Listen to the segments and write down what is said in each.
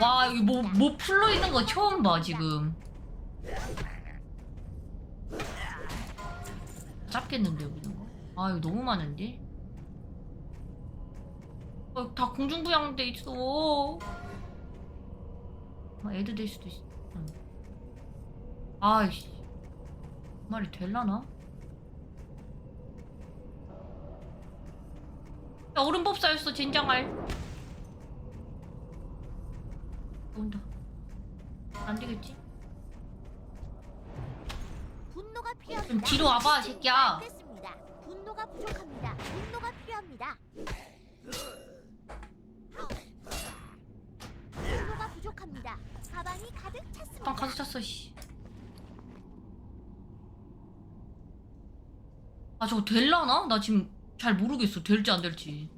와 여기 뭐, 뭐 풀로 있는 거 처음 봐 지금 잡겠는데 여기? 아 이거 너무 많은데? 어, 다 공중부양돼 있어 아, 애드 될 수도 있어 응. 아이씨 말이 될라나? 야 얼음법사였어 젠장할 온다 안 되겠지? 분노가 필요합니다. 좀 뒤로 와봐, 새끼야. 됐습니다. 분노가 부족합니다. 분노가 필요합니다. 분노가 부족합니다. 가방이 가득 찼습니다. 빵 가서 찼어 씨. 아 저거 될라나? 나 지금 잘 모르겠어 될지 안 될지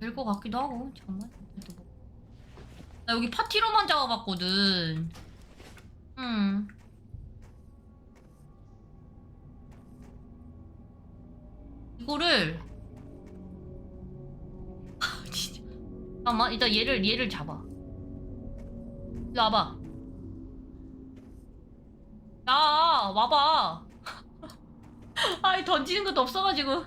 될 것 같기도 하고 잠깐만. 나 여기 파티로만 잡아봤거든. 음 이거를. 아 진짜. 잠깐만 일단 얘를 얘를 잡아. 일로 와봐. 야 와봐. 아이 던지는 것도 없어가지고.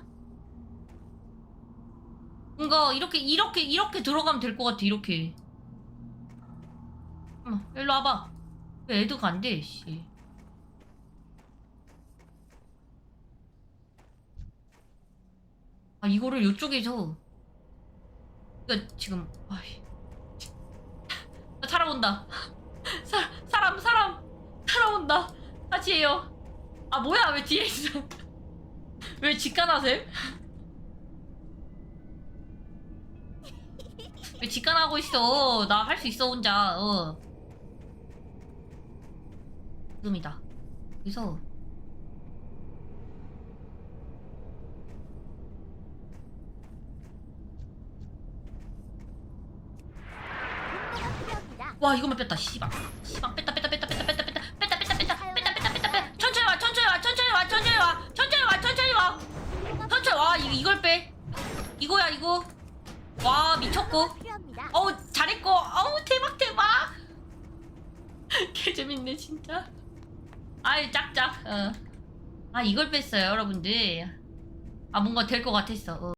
뭔가 이렇게 이렇게 이렇게 들어가면 될 것 같아 이렇게 잠깐만 일로 와봐. 왜 애드가 안 돼 씨. 아 이거를 이쪽에서. 그 지금 아이. 사람 온다. 사, 사람 사람. 사람 온다. 같이 해요. 아 뭐야? 왜 뒤에 있어? 왜 직관하셈? 왜 직관하고 있어? 나 할 수 있어 혼자. 어 지금이다 그래서. 와 이거만 뺐다 씨발 씨발 뺐다 뺐다 뺐다 뺐다 뺐다 뺐다 뺐다 뺐다 뺐다 뺐다 뺐다 뺐다 뺐다 천천히 와 천천히 와 천천히 와 천천히 와 천천히 와 천천히 와 천천히 와 이, 이걸 빼 이거야 이거 와 미쳤고. 어우 잘했고 어우 대박 대박 개 재밌네 진짜 아이 짝짝 어. 아 이걸 뺐어요 여러분들 아 뭔가 될 것 같았어 어.